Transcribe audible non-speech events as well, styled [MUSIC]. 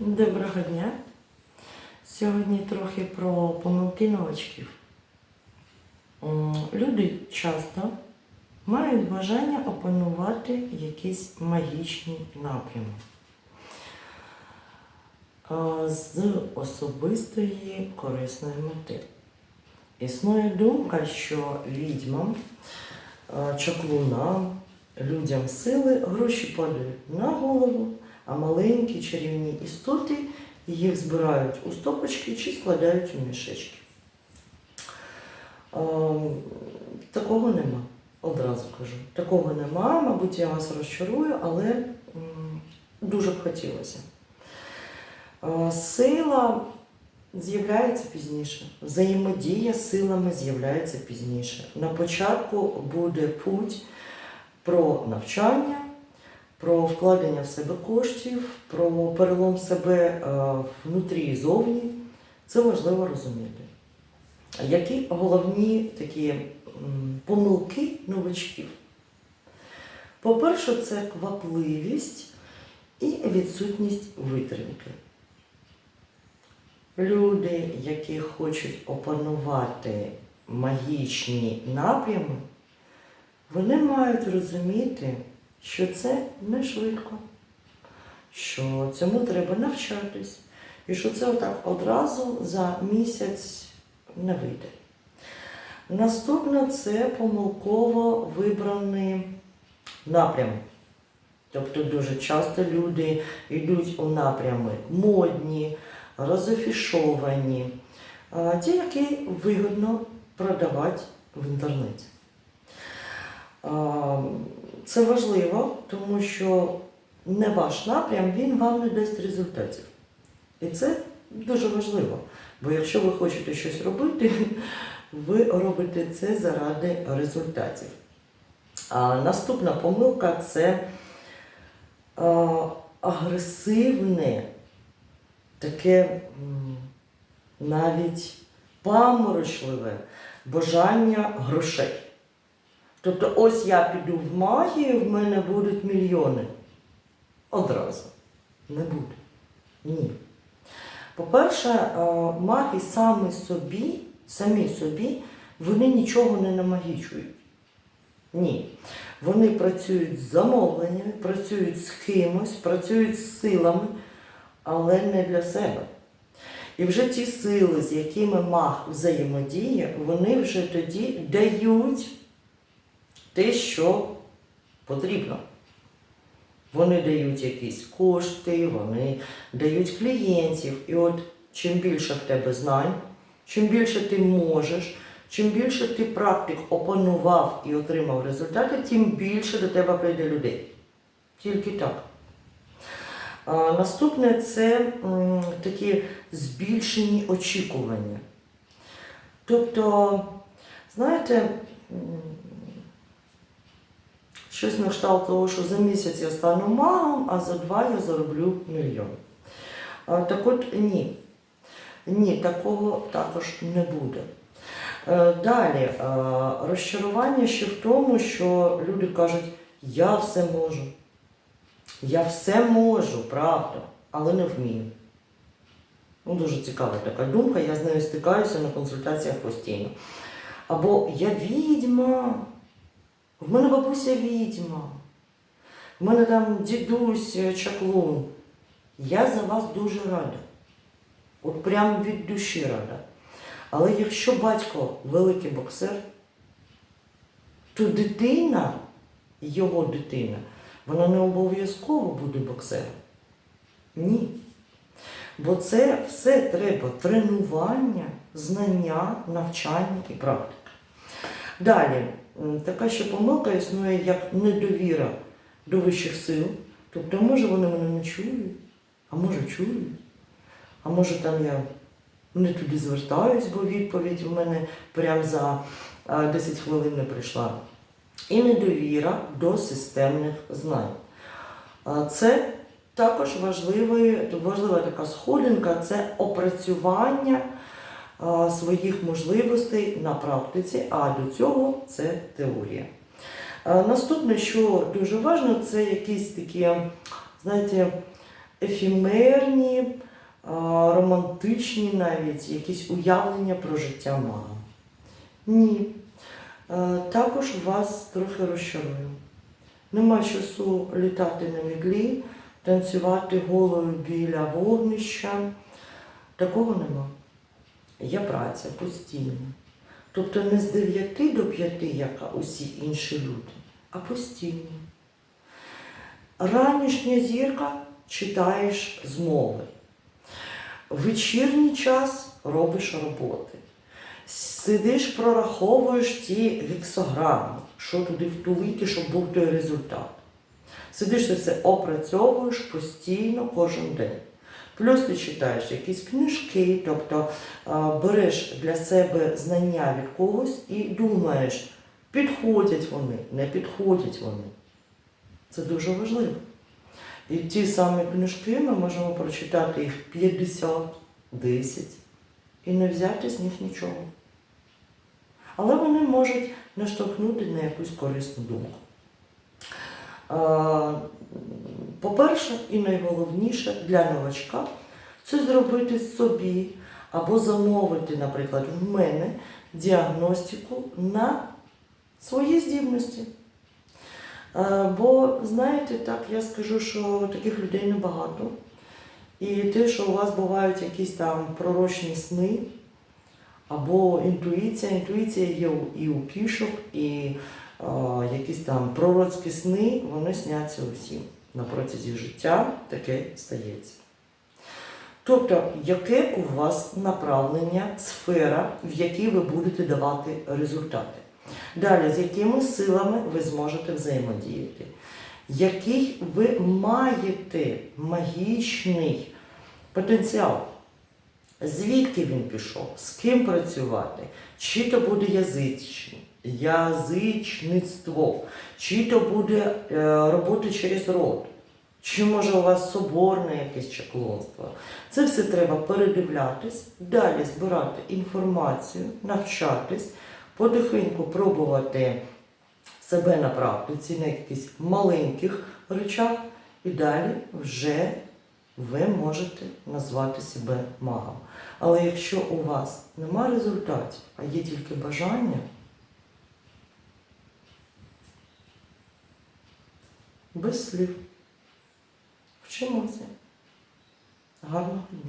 Доброго дня. Сьогодні трохи про помилки новачків. Люди часто мають бажання опанувати якісь магічні напрями з особистої корисної мети. Існує думка, що відьмам, чаклунам, людям сили гроші падають на голову, а маленькі чарівні істоти їх збирають у стопочки чи складають у мішечки. Такого нема, одразу кажу. Такого нема, мабуть, я вас розчарую, але дуже б хотілося. Сила з'являється пізніше. Взаємодія з силами з'являється пізніше. На початку буде путь про навчання, про вкладення в себе коштів, про перелом себе е, внутрі і зовні. Це важливо розуміти. Які головні такі помилки новачків? По-перше, це квапливість і відсутність витримки. Люди, які хочуть опанувати магічні напрями, вони мають розуміти, що це не швидко, що цьому треба навчатись, і що це отак одразу за місяць не вийде. Наступне це помилково вибраний напрям. Тобто дуже часто люди йдуть у напрями модні, розофішовані, ті, які вигідно продавати в інтернеті. Це важливо, тому що не ваш напрям, він вам не дасть результатів. І це дуже важливо. Бо якщо ви хочете щось робити, [LAUGHS] ви робите це заради результатів. А наступна помилка це агресивне, таке навіть паморочливе бажання грошей. Тобто, ось я піду в магію, в мене будуть мільйони. Одразу. Не буде. Ні. По-перше, е, маги самі собі, самі собі, вони нічого не намагічують. Ні. Вони працюють з замовленнями, працюють з кимось, працюють з силами, але не для себе. І вже ті сили, з якими маг взаємодіє, вони вже тоді дають те, що потрібно. Вони дають якісь кошти, вони дають клієнтів. І от чим більше в тебе знань, чим більше ти можеш, чим більше ти практик опанував і отримав результати, тим більше до тебе прийде людей. Тільки так. А, наступне це м, такі збільшені очікування. Тобто, знаєте, Щось на кшталт того, що за місяць я стану магом, а за два я зароблю мільйон. Так от ні. Ні, такого також не буде. Е, Далі, е, розчарування ще в тому, що люди кажуть, я все можу. Я все можу, правда, але не вмію. Ну, дуже цікава така думка, я з нею стикаюся на консультаціях постійно. Або я відьма. В мене бабуся відьма, в мене там дідусь е, чаклун. Я за вас дуже рада. От прям від душі рада. Але якщо батько великий боксер, то дитина, його дитина, вона не обов'язково буде боксером. Ні. Бо це все треба тренування, знання, навчання і практика. Далі, така ще помилка існує як недовіра до вищих сил. Тобто, може вони мене не чують, а може чують, а може там я не туди звертаюсь, бо відповідь в мене прямо за 10 хвилин не прийшла. І недовіра до системних знань. Це також важлива така сходинка це опрацювання своїх можливостей на практиці, а до цього це теорія. Наступне, що дуже важливо, це якісь такі, знаєте, ефімерні, романтичні навіть якісь уявлення про життя мага. Ні. Також вас трохи розчарую. Нема часу літати на міглі, танцювати голою біля вогнища. Такого нема. Є праця постійна. Тобто не з 9 до 5, як усі інші люди, а постійно. Ранішня зірка читаєш змови. Вечірній час робиш роботи. Сидиш, прораховуєш ті гексограми, що туди втулити, щоб був той результат. Сидиш це все опрацьовуєш постійно кожен день. Плюс ти читаєш якісь книжки, тобто береш для себе знання від когось і думаєш, підходять вони, не підходять вони. Це дуже важливо. І ті самі книжки ми можемо прочитати їх 50, 10 і не взяти з них нічого. Але вони можуть наштовхнути на якусь корисну думку. А, По-перше, і найголовніше для новачка це зробити собі або замовити, наприклад, в мене діагностику на свої здібності. Е, Бо, знаєте, так, я скажу, що таких людей небагато. І те, що у вас бувають якісь там пророчні сни, або інтуїція. Інтуїція є і у кішок, і е, якісь там пророцькі сни, вони сняться усім. На протязі життя таке стається. Тобто, яке у вас направлення, сфера, в якій ви будете давати результати? Далі, з якими силами ви зможете взаємодіяти? Який ви маєте магічний потенціал? Звідки він пішов? З ким працювати? Чи то буде язичні, язичництво, чи то буде е, робота через род, чи може у вас соборне якесь чаклунство. Це все треба передивлятись, далі збирати інформацію, навчатись, потихеньку пробувати себе на практиці, на якихось маленьких речах, і далі вже ви можете назвати себе магом. Але якщо у вас нема результатів, а є тільки бажання, без слів, вчимося. Гарного дня!